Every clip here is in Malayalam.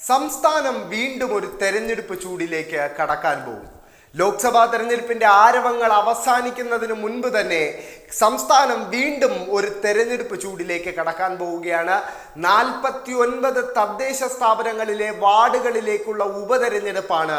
സംസ്ഥാനം വീണ്ടും ഒരു തെരഞ്ഞെടുപ്പ് ചൂടിലേക്ക് കടക്കാൻ പോകും ലോക്സഭാ തെരഞ്ഞെടുപ്പിന്റെ ആരവങ്ങൾ അവസാനിക്കുന്നതിന് മുൻപ് തന്നെ സംസ്ഥാനം വീണ്ടും ഒരു തെരഞ്ഞെടുപ്പ് ചൂടിലേക്ക് കടക്കാൻ പോവുകയാണ്. നാൽപ്പത്തി ഒൻപത് തദ്ദേശ സ്ഥാപനങ്ങളിലെ വാർഡുകളിലേക്കുള്ള ഉപതെരഞ്ഞെടുപ്പാണ്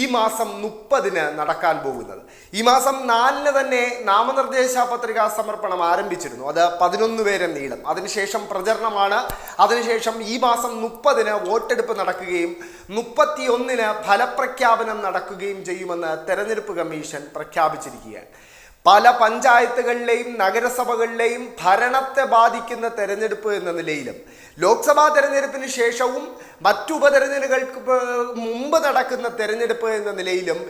ഈ മാസം മുപ്പതിന് നടക്കാൻ പോകുന്നത്. ഈ മാസം നാലിന് തന്നെ നാമനിർദ്ദേശ പത്രികാ സമർപ്പണം ആരംഭിച്ചിരുന്നു. അത് പതിനൊന്ന് പേരെ നീളം. അതിനുശേഷം പ്രചരണമാണ്. അതിനുശേഷം ഈ മാസം മുപ്പതിന് വോട്ടെടുപ്പ് നടക്കുകയും മുപ്പത്തി ഒന്നിന് ഫലപ്രഖ്യാപനം നടക്കുകയും ചെയ്യുമെന്ന് തെരഞ്ഞെടുപ്പ് കമ്മീഷൻ പ്രഖ്യാപിച്ചിരിക്കുകയാണ്. പല പഞ്ചായത്തുകളിലെയും നഗരസഭകളിലെയും ഭരണത്തെ ബാധിക്കുന്ന തെരഞ്ഞെടുപ്പ് എന്ന നിലയിലും ലോക്സഭാ തെരഞ്ഞെടുപ്പിന് ശേഷവും മറ്റു ഉപതെരഞ്ഞെടുപ്പുകൾക്ക് മുമ്പ് നടക്കുന്ന തെരഞ്ഞെടുപ്പ് എന്ന നിലയിലും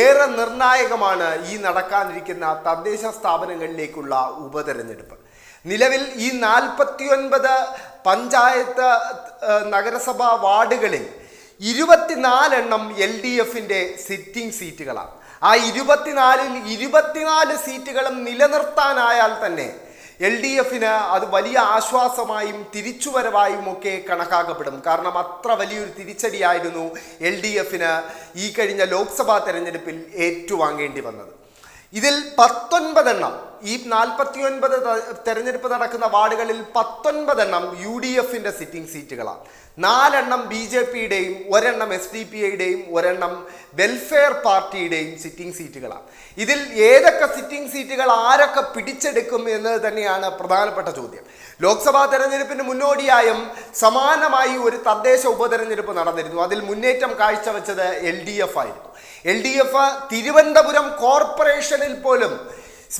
ഏറെ നിർണായകമാണ് ഈ നടക്കാനിരിക്കുന്ന തദ്ദേശ സ്ഥാപനങ്ങളിലേക്കുള്ള ഉപതെരഞ്ഞെടുപ്പ്. നിലവിൽ ഈ നാൽപ്പത്തിയൊൻപത് പഞ്ചായത്ത് നഗരസഭാ വാർഡുകളിൽ ഇരുപത്തിനാലെണ്ണം എൽ ഡി എഫിന്റെ സിറ്റിംഗ് സീറ്റുകളാണ് ആ ഇരുപത്തിനാലിൽ ഇരുപത്തിനാല് സീറ്റുകളും നിലനിർത്താനായാൽ തന്നെ എൽ ഡി എഫിന് അത് വലിയ ആശ്വാസമായും തിരിച്ചുവരവായും ഒക്കെ കണക്കാക്കപ്പെടും. കാരണം അത്ര വലിയൊരു തിരിച്ചടിയായിരുന്നു എൽ ഡി എഫിന് ഈ കഴിഞ്ഞ ലോക്സഭാ തെരഞ്ഞെടുപ്പിൽ ഏറ്റുവാങ്ങേണ്ടി വന്നത്. ഇതിൽ പത്തൊൻപതെണ്ണം ഈ നാൽപ്പത്തി ഒൻപത് തെരഞ്ഞെടുപ്പ് നടക്കുന്ന വാർഡുകളിൽ പത്തൊൻപതെണ്ണം യു ഡി എഫിന്റെ സിറ്റിംഗ് സീറ്റുകളാണ്. നാലെണ്ണം ബി ജെ പിയുടെയും ഒരെണ്ണം എസ് ഡി പി ഐയുടെയും ഒരെണ്ണം വെൽഫെയർ പാർട്ടിയുടെയും സിറ്റിംഗ് സീറ്റുകളാണ്. ഇതിൽ ഏതൊക്കെ സിറ്റിംഗ് സീറ്റുകൾ ആരൊക്കെ പിടിച്ചെടുക്കും എന്നത് തന്നെയാണ് പ്രധാനപ്പെട്ട ചോദ്യം. ലോക്സഭാ തെരഞ്ഞെടുപ്പിന് മുന്നോടിയായും സമാനമായി ഒരു തദ്ദേശ ഉപതെരഞ്ഞെടുപ്പ് നടന്നിരുന്നു. അതിൽ മുന്നേറ്റം കാഴ്ചവെച്ചത് എൽ ഡി എഫ് ആയിരുന്നു. എൽ ഡി എഫ് തിരുവനന്തപുരം കോർപ്പറേഷനിൽ പോലും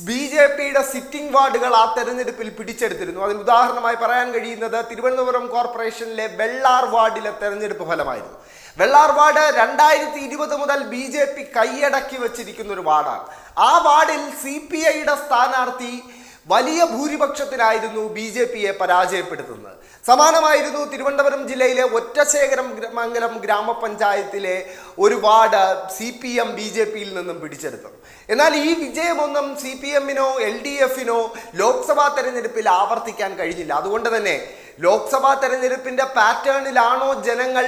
ബി ജെ പിയുടെ സിറ്റിംഗ് വാർഡുകൾ ആ തെരഞ്ഞെടുപ്പിൽ പിടിച്ചെടുത്തിരുന്നു. അതിന് ഉദാഹരണമായി പറയാൻ കഴിയുന്നത് തിരുവനന്തപുരം കോർപ്പറേഷനിലെ വെള്ളാർ വാർഡിലെ തെരഞ്ഞെടുപ്പ് ഫലമായിരുന്നു. വെള്ളാർ വാർഡ് രണ്ടായിരത്തി ഇരുപത് മുതൽ ബി ജെ പി കൈയടക്കി വെച്ചിരിക്കുന്ന ഒരു വാർഡാണ്. ആ വാർഡിൽ സി പി ഐയുടെ സ്ഥാനാർത്ഥി വലിയ ഭൂരിപക്ഷത്തിനായിരുന്നു ബി ജെ പിയെ പരാജയപ്പെടുത്തുന്നത്. സമാനമായിരുന്നു തിരുവനന്തപുരം ജില്ലയിലെ ഒറ്റശേഖരം മംഗലം ഗ്രാമപഞ്ചായത്തിലെ ഒരു ward C P M B J പിയിൽ നിന്നും പിടിച്ചെടുത്തത്. എന്നാൽ ഈ വിജയമൊന്നും സി പി എമ്മിനോ എൽ ഡി എഫിനോ ലോക്സഭാ തെരഞ്ഞെടുപ്പിൽ ആവർത്തിക്കാൻ കഴിഞ്ഞില്ല. അതുകൊണ്ട് തന്നെ ലോക്സഭാ തെരഞ്ഞെടുപ്പിന്റെ പാറ്റേണിലാണോ ജനങ്ങൾ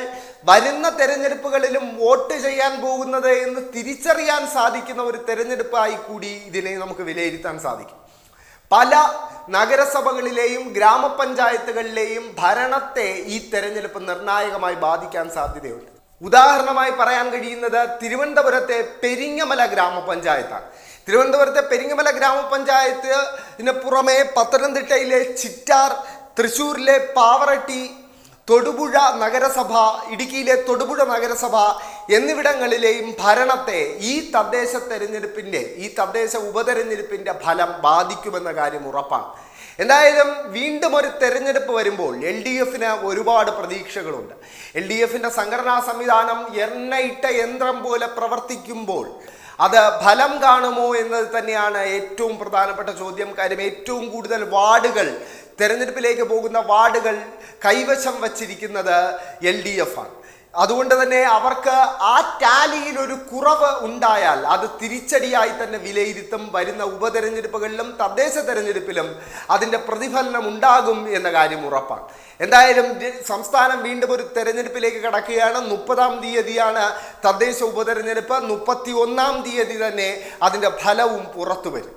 വരുന്ന തെരഞ്ഞെടുപ്പുകളിലും വോട്ട് ചെയ്യാൻ പോകുന്നത് എന്ന് തിരിച്ചറിയാൻ സാധിക്കുന്ന ഒരു തെരഞ്ഞെടുപ്പായി കൂടി ഇതിനെ നമുക്ക് വിലയിരുത്താൻ സാധിക്കും. പല നഗരസഭകളിലെയും ഗ്രാമപഞ്ചായത്തുകളിലെയും ഭരണത്തെ ഈ തെരഞ്ഞെടുപ്പ് നിർണായകമായി ബാധിക്കാൻ സാധ്യതയുണ്ട്. ഉദാഹരണമായി പറയാൻ കഴിയുന്നത് തിരുവനന്തപുരത്തെ പെരിങ്ങമല ഗ്രാമപഞ്ചായത്താണ്. തിരുവനന്തപുരത്തെ പെരിങ്ങമല ഗ്രാമപഞ്ചായത്തിന് പുറമെ പത്തനംതിട്ടയിലെ ചിറ്റാർ തൃശ്ശൂരിലെ പാവറട്ടി തൊടുപുഴ നഗരസഭ ഇടുക്കിയിലെ തൊടുപുഴ നഗരസഭ എന്നിവിടങ്ങളിലെയും ഭരണത്തെ ഈ തദ്ദേശ തെരഞ്ഞെടുപ്പിന്റെ ഈ തദ്ദേശ ഉപതെരഞ്ഞെടുപ്പിന്റെ ഫലം ബാധിക്കുമെന്ന കാര്യം ഉറപ്പാണ്. എന്തായാലും വീണ്ടും ഒരു തെരഞ്ഞെടുപ്പ് വരുമ്പോൾ എൽ ഡി എഫിന് ഒരുപാട് പ്രതീക്ഷകളുണ്ട്. എൽ ഡി എഫിന്റെ സംഘടനാ സംവിധാനം എണ്ണയിട്ട യന്ത്രം പോലെ പ്രവർത്തിക്കുമ്പോൾ അത് ഫലം കാണുമോ എന്നത് തന്നെയാണ് ഏറ്റവും പ്രധാനപ്പെട്ട ചോദ്യം. കാര്യം ഏറ്റവും കൂടുതൽ വാർഡുകൾ തെരഞ്ഞെടുപ്പിലേക്ക് പോകുന്ന വാർഡുകൾ കൈവശം വച്ചിരിക്കുന്നത് എൽ ഡി എഫ് ആണ്. അതുകൊണ്ട് തന്നെ അവർക്ക് ആ ടാലിയിൽ ഒരു കുറവ് ഉണ്ടായാൽ അത് തിരിച്ചടിയായി തന്നെ വിലയിരുത്തും വരുന്ന ഉപതെരഞ്ഞെടുപ്പുകളിലും തദ്ദേശ തെരഞ്ഞെടുപ്പിലും അതിന്റെ പ്രതിഫലനം ഉണ്ടാകും എന്ന കാര്യം ഉറപ്പാണ്. എന്തായാലും സംസ്ഥാനം വീണ്ടും ഒരു തെരഞ്ഞെടുപ്പിലേക്ക് കടക്കുകയാണ്. മുപ്പതാം തീയതിയാണ് തദ്ദേശ ഉപതെരഞ്ഞെടുപ്പ്. മുപ്പത്തി ഒന്നാം തീയതി തന്നെ അതിന്റെ ഫലവും പുറത്തു വരും.